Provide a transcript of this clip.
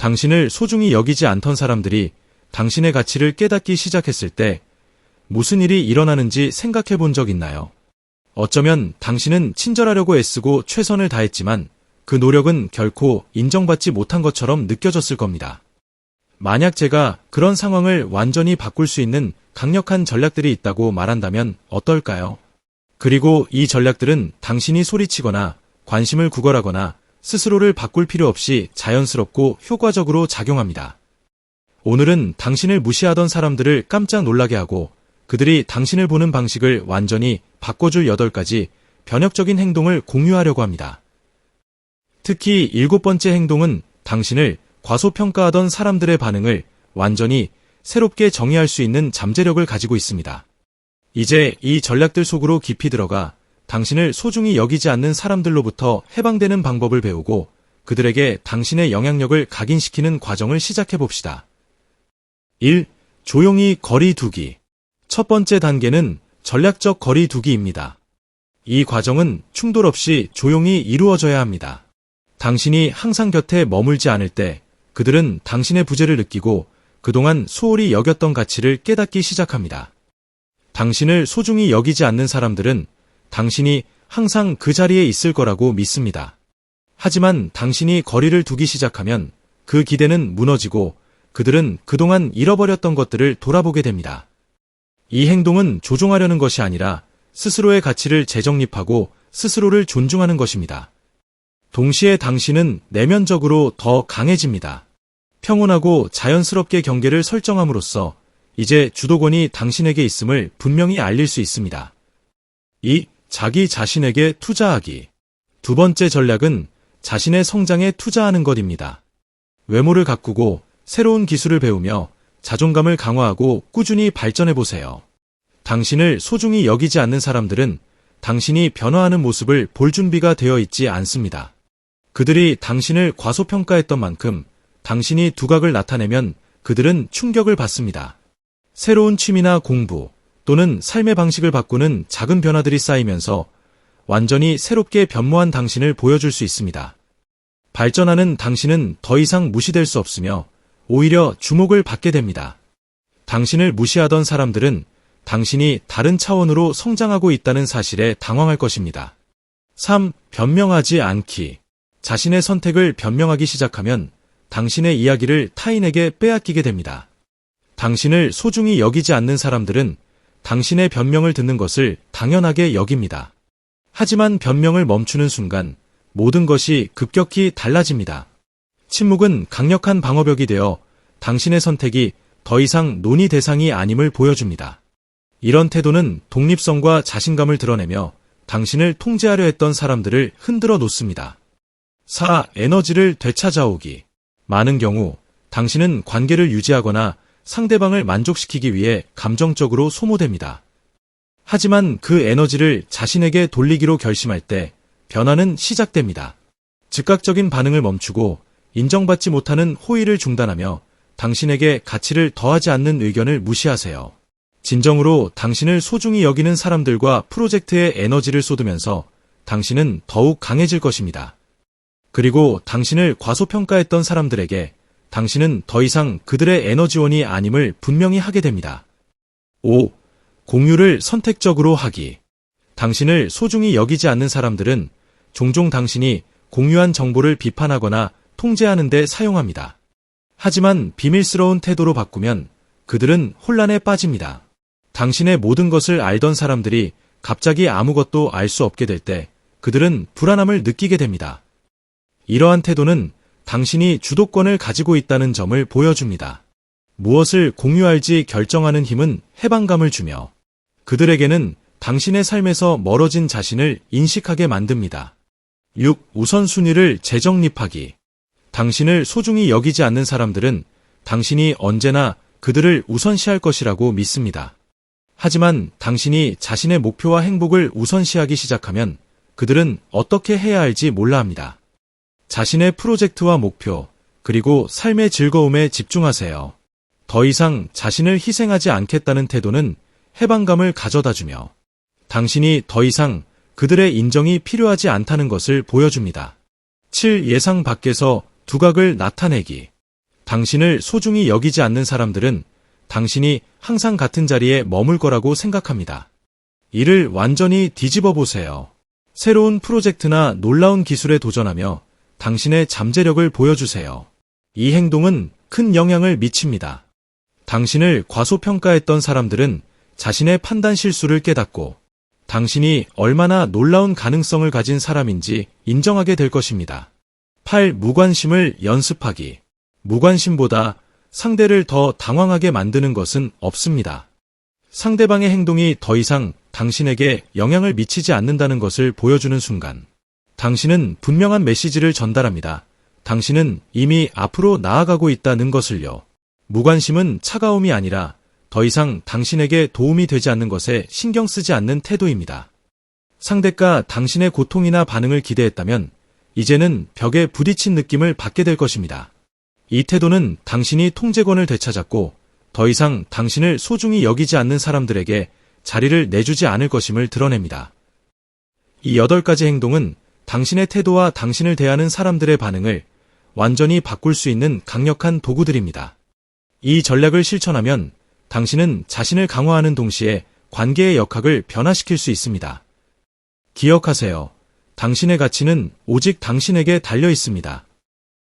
당신을 소중히 여기지 않던 사람들이 당신의 가치를 깨닫기 시작했을 때 무슨 일이 일어나는지 생각해 본 적 있나요? 어쩌면 당신은 친절하려고 애쓰고 최선을 다했지만 그 노력은 결코 인정받지 못한 것처럼 느껴졌을 겁니다. 만약 제가 그런 상황을 완전히 바꿀 수 있는 강력한 전략들이 있다고 말한다면 어떨까요? 그리고 이 전략들은 당신이 소리치거나 관심을 구걸하거나 스스로를 바꿀 필요 없이 자연스럽고 효과적으로 작용합니다. 오늘은 당신을 무시하던 사람들을 깜짝 놀라게 하고 그들이 당신을 보는 방식을 완전히 바꿔줄 8가지 변혁적인 행동을 공유하려고 합니다. 특히 일곱 번째 행동은 당신을 과소평가하던 사람들의 반응을 완전히 새롭게 정의할 수 있는 잠재력을 가지고 있습니다. 이제 이 전략들 속으로 깊이 들어가 당신을 소중히 여기지 않는 사람들로부터 해방되는 방법을 배우고 그들에게 당신의 영향력을 각인시키는 과정을 시작해 봅시다. 1. 조용히 거리 두기. 첫 번째 단계는 전략적 거리 두기입니다. 이 과정은 충돌 없이 조용히 이루어져야 합니다. 당신이 항상 곁에 머물지 않을 때 그들은 당신의 부재를 느끼고 그동안 소홀히 여겼던 가치를 깨닫기 시작합니다. 당신을 소중히 여기지 않는 사람들은 당신이 항상 그 자리에 있을 거라고 믿습니다. 하지만 당신이 거리를 두기 시작하면 그 기대는 무너지고 그들은 그동안 잃어버렸던 것들을 돌아보게 됩니다. 이 행동은 조종하려는 것이 아니라 스스로의 가치를 재정립하고 스스로를 존중하는 것입니다. 동시에 당신은 내면적으로 더 강해집니다. 평온하고 자연스럽게 경계를 설정함으로써 이제 주도권이 당신에게 있음을 분명히 알릴 수 있습니다. 2. 자기 자신에게 투자하기. 두 번째 전략은 자신의 성장에 투자하는 것입니다. 외모를 가꾸고 새로운 기술을 배우며 자존감을 강화하고 꾸준히 발전해 보세요. 당신을 소중히 여기지 않는 사람들은 당신이 변화하는 모습을 볼 준비가 되어 있지 않습니다. 그들이 당신을 과소평가했던 만큼 당신이 두각을 나타내면 그들은 충격을 받습니다. 새로운 취미나 공부 또는 삶의 방식을 바꾸는 작은 변화들이 쌓이면서 완전히 새롭게 변모한 당신을 보여줄 수 있습니다. 발전하는 당신은 더 이상 무시될 수 없으며 오히려 주목을 받게 됩니다. 당신을 무시하던 사람들은 당신이 다른 차원으로 성장하고 있다는 사실에 당황할 것입니다. 3. 변명하지 않기. 자신의 선택을 변명하기 시작하면 당신의 이야기를 타인에게 빼앗기게 됩니다. 당신을 소중히 여기지 않는 사람들은 당신의 변명을 듣는 것을 당연하게 여깁니다. 하지만 변명을 멈추는 순간 모든 것이 급격히 달라집니다. 침묵은 강력한 방어벽이 되어 당신의 선택이 더 이상 논의 대상이 아님을 보여줍니다. 이런 태도는 독립성과 자신감을 드러내며 당신을 통제하려 했던 사람들을 흔들어 놓습니다. 4. 에너지를 되찾아오기. 많은 경우 당신은 관계를 유지하거나 상대방을 만족시키기 위해 감정적으로 소모됩니다. 하지만 그 에너지를 자신에게 돌리기로 결심할 때 변화는 시작됩니다. 즉각적인 반응을 멈추고 인정받지 못하는 호의를 중단하며 당신에게 가치를 더하지 않는 의견을 무시하세요. 진정으로 당신을 소중히 여기는 사람들과 프로젝트에 에너지를 쏟으면서 당신은 더욱 강해질 것입니다. 그리고 당신을 과소평가했던 사람들에게 당신은 더 이상 그들의 에너지원이 아님을 분명히 하게 됩니다. 5. 공유를 선택적으로 하기. 당신을 소중히 여기지 않는 사람들은 종종 당신이 공유한 정보를 비판하거나 통제하는 데 사용합니다. 하지만 비밀스러운 태도로 바꾸면 그들은 혼란에 빠집니다. 당신의 모든 것을 알던 사람들이 갑자기 아무것도 알 수 없게 될 때 그들은 불안함을 느끼게 됩니다. 이러한 태도는 당신이 주도권을 가지고 있다는 점을 보여줍니다. 무엇을 공유할지 결정하는 힘은 해방감을 주며 그들에게는 당신의 삶에서 멀어진 자신을 인식하게 만듭니다. 6. 우선순위를 재정립하기. 당신을 소중히 여기지 않는 사람들은 당신이 언제나 그들을 우선시할 것이라고 믿습니다. 하지만 당신이 자신의 목표와 행복을 우선시하기 시작하면 그들은 어떻게 해야 할지 몰라 합니다. 자신의 프로젝트와 목표, 그리고 삶의 즐거움에 집중하세요. 더 이상 자신을 희생하지 않겠다는 태도는 해방감을 가져다 주며 당신이 더 이상 그들의 인정이 필요하지 않다는 것을 보여줍니다. 7. 예상 밖에서 두각을 나타내기. 당신을 소중히 여기지 않는 사람들은 당신이 항상 같은 자리에 머물 거라고 생각합니다. 이를 완전히 뒤집어 보세요. 새로운 프로젝트나 놀라운 기술에 도전하며 당신의 잠재력을 보여주세요. 이 행동은 큰 영향을 미칩니다. 당신을 과소평가했던 사람들은 자신의 판단 실수를 깨닫고 당신이 얼마나 놀라운 가능성을 가진 사람인지 인정하게 될 것입니다. 8. 무관심을 연습하기. 무관심보다 상대를 더 당황하게 만드는 것은 없습니다. 상대방의 행동이 더 이상 당신에게 영향을 미치지 않는다는 것을 보여주는 순간, 당신은 분명한 메시지를 전달합니다. 당신은 이미 앞으로 나아가고 있다는 것을요. 무관심은 차가움이 아니라 더 이상 당신에게 도움이 되지 않는 것에 신경 쓰지 않는 태도입니다. 상대가 당신의 고통이나 반응을 기대했다면 이제는 벽에 부딪힌 느낌을 받게 될 것입니다. 이 태도는 당신이 통제권을 되찾았고 더 이상 당신을 소중히 여기지 않는 사람들에게 자리를 내주지 않을 것임을 드러냅니다. 이 여덟 가지 행동은 당신의 태도와 당신을 대하는 사람들의 반응을 완전히 바꿀 수 있는 강력한 도구들입니다. 이 전략을 실천하면 당신은 자신을 강화하는 동시에 관계의 역학을 변화시킬 수 있습니다. 기억하세요. 당신의 가치는 오직 당신에게 달려 있습니다.